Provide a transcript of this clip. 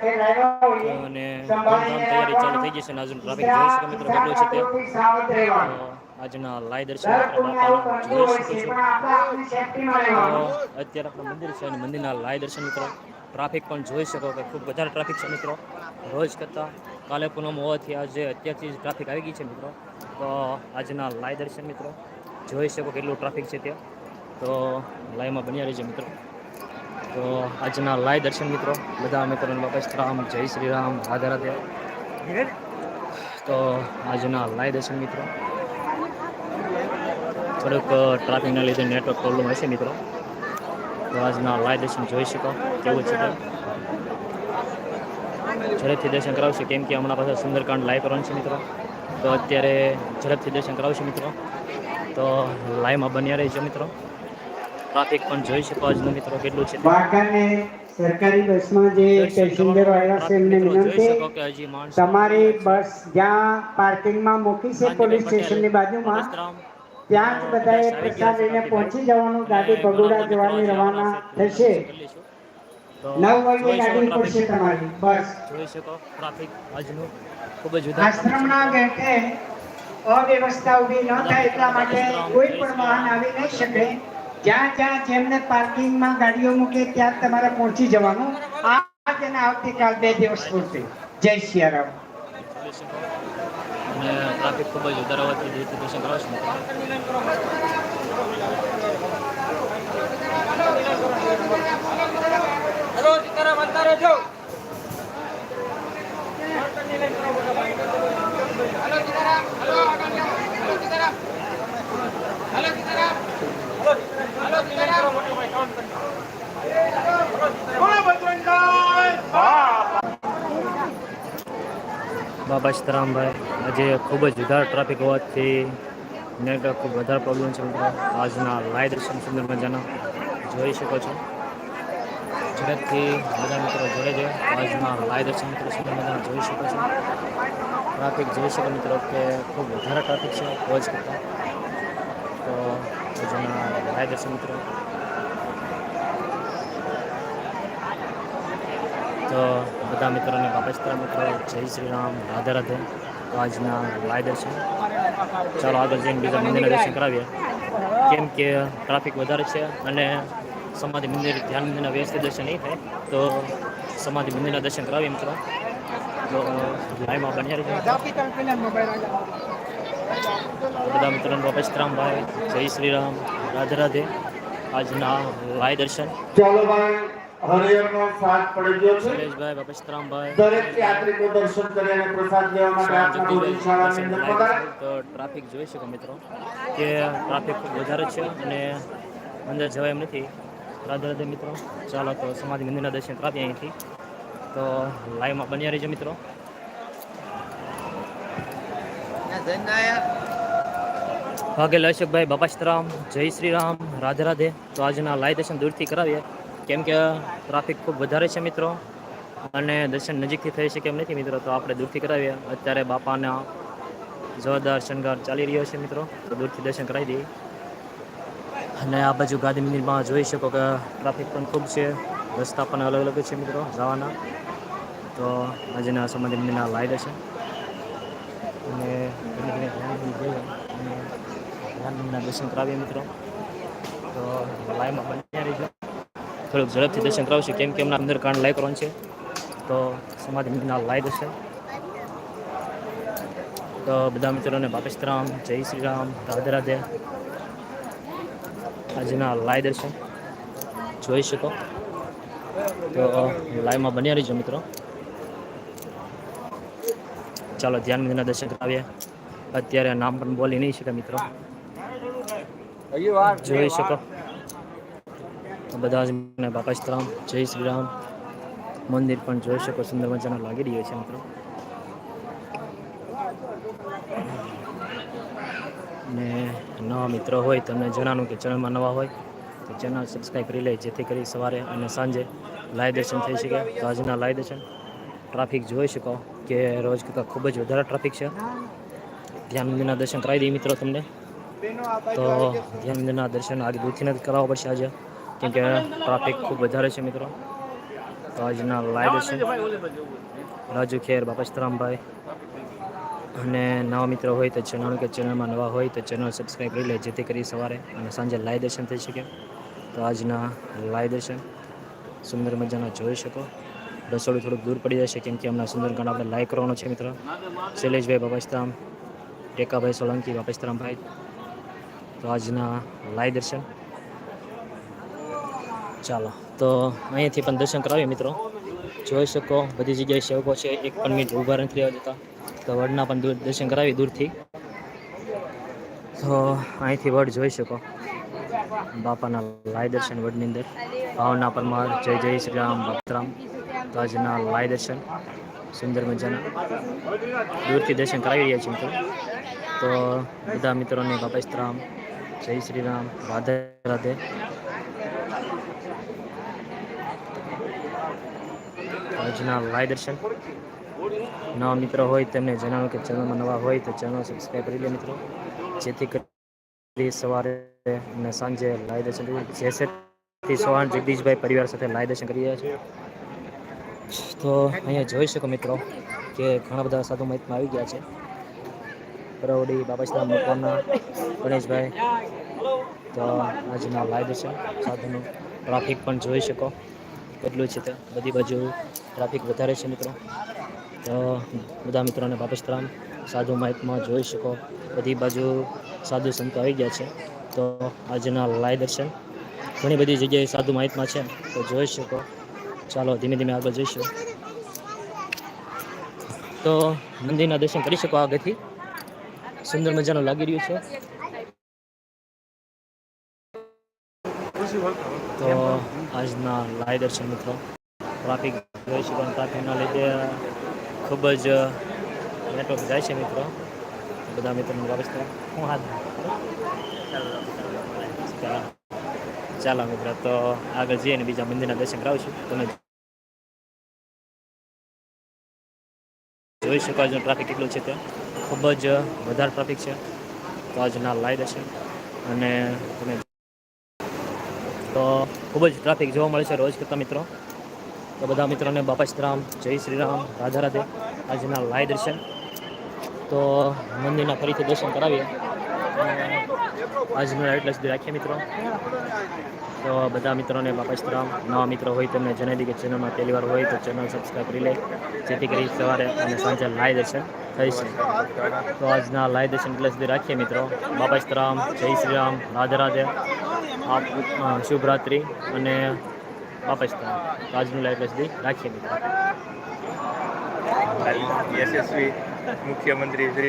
અને તૈયારી ચાલુ થઈ જશે આજનું ટ્રાફિક જોઈ શકો મિત્રો, કેટલું છે તે આજના લાઈ દર્શન જોઈ શકો છો. અત્યારે આપણે મંદિર છે અને મંદિરના લાઈ દર્શન મિત્રો, ટ્રાફિક પણ જોઈ શકો કે ખૂબ વધારે ટ્રાફિક છે મિત્રો. રોજ કરતાં કાલે પૂનમ હોવાથી આજે અત્યારથી જ ટ્રાફિક આવી ગઈ છે મિત્રો. તો આજના લાઈ દર્શન મિત્રો, જોઈ શકો કેટલું ટ્રાફિક છે ત્યાં. તો લાઈમાં બન્યા રહેજો મિત્રો. તો આજના લાય દર્શન મિત્રો, બધા મિત્રોને બાપા રામ જય શ્રી રામ રાધે રાધે. તો આજના લાય દર્શન મિત્રો. થોડુંક ટ્રાફિકના લીધે નેટવર્ક પ્રોબ્લેમ હશે મિત્રો. તો આજના લાય દર્શન જોઈ શકો, કેવું છે ઝડપથી દર્શન કરાવશે, કેમ કે હમણાં પાછા સુંદરકાંડ લાઈવ કરવાનું છે મિત્રો. તો અત્યારે ઝડપથી દર્શન કરાવશે મિત્રો. તો લાઈવમાં બન્યા રહીજો મિત્રો. ટ્રાફિક પણ જોઈ શકો આજનું મિત્રો કેટલું છે. વાંકાને સરકારી બસમાં જે પેસેન્જરો આવ્યા છે એમને વિનંતી તમારી બસ જ્યાં પાર્કિંગમાં મૂકી છે પોલીસ સ્ટેશનની બાજુમાં ત્યાં જ બધાએ પ્રસાદ લઈને પહોંચી જવાનું ગાડી બગોડા જવાની રવાના થશે. નવ વાગે ગાડી પડશે તમારી બસ. જોઈ શકો ટ્રાફિક આજનું ખૂબ જ જુદા આશ્રમના ગેટે અવ્યવસ્થા ઊભી ન થાય એટલા માટે કોઈ પણ વાહન આવી નહીં શકે. જ્યાં જ્યાં જેમને પાર્કિંગમાં ગાડીઓ મૂકે ત્યાં તમારે પહોંચી જવાનું. આજ અને આવતીકાલ બે દિવસ પૂરતી. જય સિયારામ ટ્રાફિક ખૂબ જ વધારે હોવાથી જે દર્શન કરાવશે મિત્રો હેલો સીતારામ અંતા હેલો સીતારામ હેલો બાબા સીતારામભાઈ આજે ખૂબ જ વધારે ટ્રાફિક હોવાથી નેટવર્ક ખૂબ વધારે પ્રોબ્લેમ છે મિત્રો. આજના લાઈવ દર્શન સુંદર મજાના જોઈ શકો છો. ઝડપથી બધા મિત્રો જોડે છે આજના લાઈવ દર્શન મિત્રો સુંદર મજાના જોઈ શકો છો. ટ્રાફિક જોઈ શકો મિત્રો કે ખૂબ વધારે ટ્રાફિક છે. ફોજ કરતાં. તો લાઈવ દર્શન મિત્રો તો બધા મિત્રોને બાપસ્તરા મિત્રો. જય શ્રી રામ. રાધે રાધે. તો આજના લાઈવ દર્શન ચાલો આગળ જઈને બીજા મંદિરના દર્શન કરાવીએ. કેમ કે ટ્રાફિક વધારે છે અને સમાધિ મંદિર ધ્યાન મંદિરના વ્યવસ્થિત દર્શન નહીં થાય, તો સમાધિ મંદિરના દર્શન કરાવીએ મિત્રો. તો લાઈવમાં બન્યા રહીજો. બધા મિત્રોને રામભાઈ જય શ્રી રામ રાધે રાધે. આજના લાઈવ દર્શન. સુરેશભાઈ બાપસ્તરામભાઈ દરેક યાત્રિકો દર્શન કરી અને પ્રસાદ લેવા માટે આપના ભોજન શાળાની અંદર પધારે. તો ટ્રાફિક જોઈ શકો મિત્રો કે ટ્રાફિક ખૂબ વધારે છે અને અંદર જવાય એમ નથી. રાધે રાધે મિત્રો ચાલો તો સમાધિ મંદિરના દર્શન કરાવીએ અહીંથી. તો લાઈવમાં બન્યા રહીજો મિત્રો. ભાગેલ અશોકભાઈ બાપાશ્રામ જય શ્રી રામ રાધે રાધે. તો આજના લાઈવ દર્શન દૂરથી કરાવીએ. કેમ કે ટ્રાફિક ખૂબ વધારે છે મિત્રો અને દર્શન નજીકથી થઈ શકે એમ નથી મિત્રો, તો આપણે દૂરથી કરાવીએ. અત્યારે બાપાના જોરદાર શણગાર ચાલી રહ્યો છે મિત્રો, તો દૂરથી દર્શન કરાવી દઈએ. અને આ બાજુ ગાંધી મંદિરમાં જોઈ શકો કે ટ્રાફિક પણ ખૂબ છે. રસ્તા પણ અલગ અલગ છે મિત્રો, જવાના. તો આજના સમાજ મંદિરના લાઈટ છે. અને ધ્યાન મંદિરના દર્શન કરાવીએ મિત્રો. તો લાઈમાં બન્યા રહીશું થોડુંક ઝડપથી દર્શન કરાવશું. કેમ કે એમના અંદર કાંડ લાઈવ કરવાનું છે. તો સમાજ મંદિરના લાઈટ હશે તો બધા મિત્રોને બાપેશ્રામ જય શ્રી રામ, રાધે રાધે. આજના લાઈ દર્શન જોઈ શકો. તો લાઈવમાં બન્યા રહીશું મિત્રો. ચાલો, ધ્યાન મંદિરના દર્શન કરાવીએ. અત્યારે નામ પણ બોલી નહીં શકે મિત્રો. જોઈ શકો. બધા જ મને જય શ્રી રામ. મંદિર પણ જોઈ શકો, સુંદર મજાનો લાગી રહ્યો છે મિત્રો. ને નવા મિત્રો હોય, તમને જણાવું કે ચેનલમાં નવા હોય તો ચેનલ સબસ્ક્રાઈબ કરી લે, જેથી કરી સવારે અને સાંજે લાઈવ દર્શન થઈ શકે. તો આજના લાઈવ દર્શન ટ્રાફિક જોઈ શકો કે રોજ કરતાં ખૂબ જ વધારે ટ્રાફિક છે. ધ્યાન મંદિરના દર્શન કરાવી દઈએ મિત્રો તમને. તો ધ્યાન મંદિરના દર્શન આજે દૂરથી નથી કરાવવા પડશે આજે, કેમ કે ટ્રાફિક ખૂબ વધારે છે મિત્રો. તો આજના લાઈવ દર્શન. રાજુ ખેર, બાપા બાપસ્તરામભાઈ અને નવા મિત્રો હોય તો ચેનલ કે ચેનલમાં નવા હોય તો ચેનલ સબસ્ક્રાઈબ કરી લે, જેથી કરી સવારે અને સાંજે લાઈવ દર્શન થઈ શકે. તો આજના લાઈવ દર્શન સુંદર મજાના જોઈ શકો. રસોડું થોડુંક દૂર પડી જશે, કેમ કે હમણાં સુંદરકાંડ આપણે લાઈવ કરવાનો છે મિત્ર. શૈલેષભાઈ બાપસ્તરામ ટેકાભાઈ સોલંકી, બાપસ્તરામભાઈ. તો આજના લાઈવ દર્શન. ચાલો, તો અહીંયાથી પણ દર્શન કરાવીએ મિત્રો. જોઈ શકો, બધી જગ્યાએ સેવકો છે. એક પણ મિનિટ ઊભા નથી રહેવા દેતા તો વડના પણ દૂર દર્શન કરાવી દૂરથી. તો અહીંથી વડ જોઈ શકો. બાપાના લાય દર્શન વડની અંદર. ભાવના પરમાર, જય જય શ્રી રામ ભક્તરામ તો આજના લાય દર્શન, સુંદર મજાના. દૂરથી દર્શન કરાવી રહ્યા છીએ મિત્રો. તો બધા મિત્રોને બાપસ્તરામ જય શ્રી રામ, રાધે રાધે. આજના લાય દર્શન. નવા મિત્રો હોય તેમને જણાવો કે ચેનલમાં નવા હોય તો ચેનલ સબસ્ક્રાઈબ કરી લે મિત્રો. જેથી કરી સવારે અને સાંજે લાઈવ દર્શન કરીએ. જેસેથી સોહાન જગદીશભાઈ પરિવાર સાથે લાઈવ દર્શન કરી રહ્યા છે. તો અહીંયા જોઈ શકો મિત્રો કે ઘણા બધા સાધુ મહિતમાં આવી ગયા છે. બરોડી બાબાશ્રામ મકવાના, ગણેશભાઈ. તો આજના લાઈવ દર્શન સાધુનું ટ્રાફિક પણ જોઈ શકો. કેટલું છે તે બધી બાજુ ટ્રાફિક વધારે છે મિત્રો. તો બધા મિત્રોને બાપસ્તરામ સાધુ માઇકમાં જોઈ શકો. બધી બાજુ સાધુ સંતો આવી ગયા છે. તો આજના લાય દર્શન. ઘણી બધી જગ્યાએ સાધુ માહિતમાં છે. તો જોઈ શકો. ચાલો, ધીમે ધીમે આગળ જઈશું. તો મંદિરના દર્શન કરી શકો આગળથી. સુંદર મજાનું લાગી રહ્યું છે. તો આજના લાય દર્શન મિત્રો. ટ્રાફિક જોઈ શકો. ટ્રાફિકના લીધે ખૂબ જ નેટવર્ક જાય છે મિત્રો. બધા મિત્રોની વ્યવસ્થા હું હાથ ચાલો મિત્રો, તો આગળ જઈએ અને બીજા મંદિરના દર્શન કરાવું છું તમે જોઈ શકો આજનું ટ્રાફિક કેટલું છે તે ખૂબ જ વધારે ટ્રાફિક છે. તો આજના લાઈટ હશે અને તમે તો ખૂબ જ ટ્રાફિક જોવા મળે છે રોજ કરતા મિત્રો. તો બધા મિત્રોને બાપા શ્રીરામ જય શ્રી રામ, રાધા રાધે. આજના લાય દર્શન. તો મંદિરના ફરીથી દર્શન કરાવીએ. આજનું એટલે સુધી રાખીએ મિત્રો. તો બધા મિત્રોને બાપા શ્રીરામ નવા મિત્રો હોય તેમને જણાવી કે ચેનલમાં પહેલી વાર હોય તો ચેનલ સબસ્ક્રાઈબ કરી લે. જેથી કરી સવારે અને સાંજે લાય દર્શન થઈ છે તો આજના લાય દર્શન એટલે સુધી રાખીએ મિત્રો. બાપા શ્રીરામ જય શ્રી રામ, રાધે રાધે. આપ શુભરાત્રિ અને વાપસ તો આજનું લાઈવ સુધી રાખીએ મિત્રો. યશસ્વી મુખ્યમંત્રી શ્રી